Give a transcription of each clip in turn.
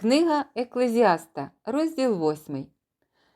Книга Еклезіаста, розділ 8.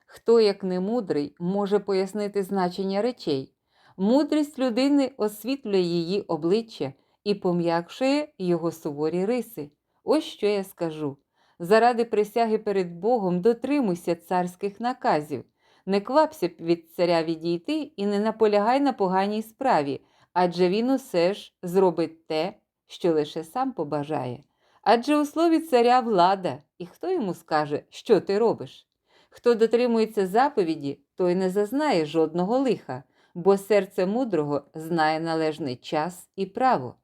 Хто, як не мудрий, може пояснити значення речей? Мудрість людини освітлює її обличчя і пом'якшує його суворі риси. Ось що я скажу. Заради присяги перед Богом дотримуйся царських наказів. Не квапся від царя відійти і не наполягай на поганій справі, адже він усе ж зробить те, що лише сам побажає. Адже у слові царя влада, і хто йому скаже, що ти робиш? Хто дотримується заповіді, той не зазнає жодного лиха, бо серце мудрого знає належний час і право.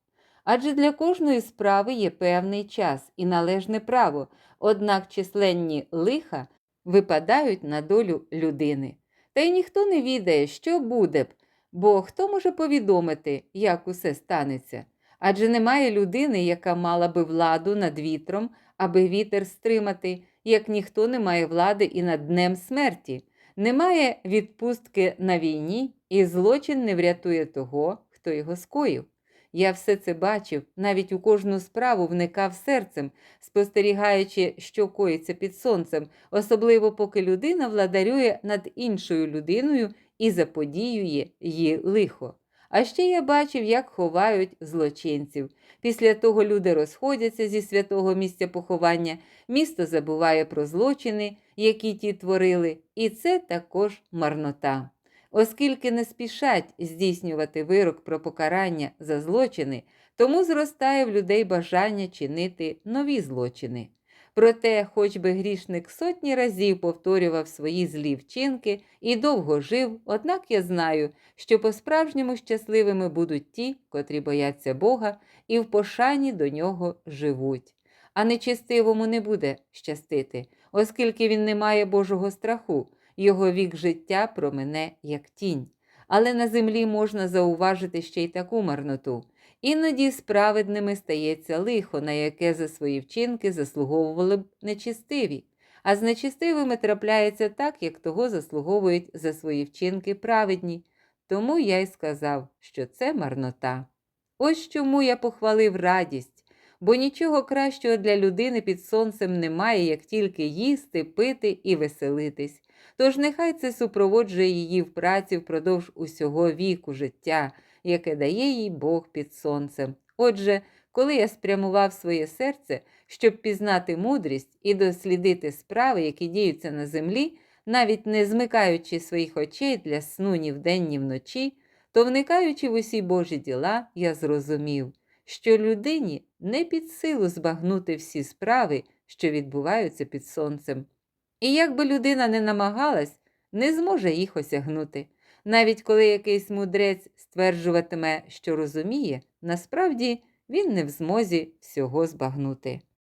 Адже для кожної справи є певний час і належне право, однак численні лиха випадають на долю людини. Та й ніхто не відає, що буде б, бо хто може повідомити, як усе станеться? Адже немає людини, яка мала би владу над вітром, аби вітер стримати, як ніхто не має влади і над днем смерті. Немає відпустки на війні, і злочин не врятує того, хто його скоїв. Я все це бачив, навіть у кожну справу вникав серцем, спостерігаючи, що коїться під сонцем, особливо поки людина владарює над іншою людиною і заподіює їй лихо. А ще я бачив, як ховають злочинців. Після того люди розходяться зі святого місця поховання, місто забуває про злочини, які ті творили, і це також марнота. Оскільки не спішать здійснювати вирок про покарання за злочини, тому зростає в людей бажання чинити нові злочини. Проте, хоч би грішник сотні разів повторював свої злі вчинки і довго жив, однак я знаю, що по-справжньому щасливими будуть ті, котрі бояться Бога і в пошані до нього живуть. А нечестивому не буде щастити, оскільки він не має Божого страху, його вік життя промине як тінь. Але на землі можна зауважити ще й таку марноту. Іноді справедними стається лихо, на яке за свої вчинки заслуговували б нечистиві, а з нечистивими трапляється так, як того заслуговують за свої вчинки праведні. Тому я й сказав, що це марнота. Ось чому я похвалив радість, бо нічого кращого для людини під сонцем немає, як тільки їсти, пити і веселитись. Тож нехай це супроводжує її в праці впродовж усього віку життя яке дає їй Бог під сонцем. Отже, коли я спрямував своє серце, щоб пізнати мудрість і дослідити справи, які діються на землі, навіть не змикаючи своїх очей для сну ні вдень, ні вночі, то, вникаючи в усі Божі діла, я зрозумів, що людині не під силу збагнути всі справи, що відбуваються під сонцем. І як би людина не намагалась, не зможе їх осягнути. Навіть коли якийсь мудрець стверджуватиме, що розуміє, насправді він не в змозі всього збагнути.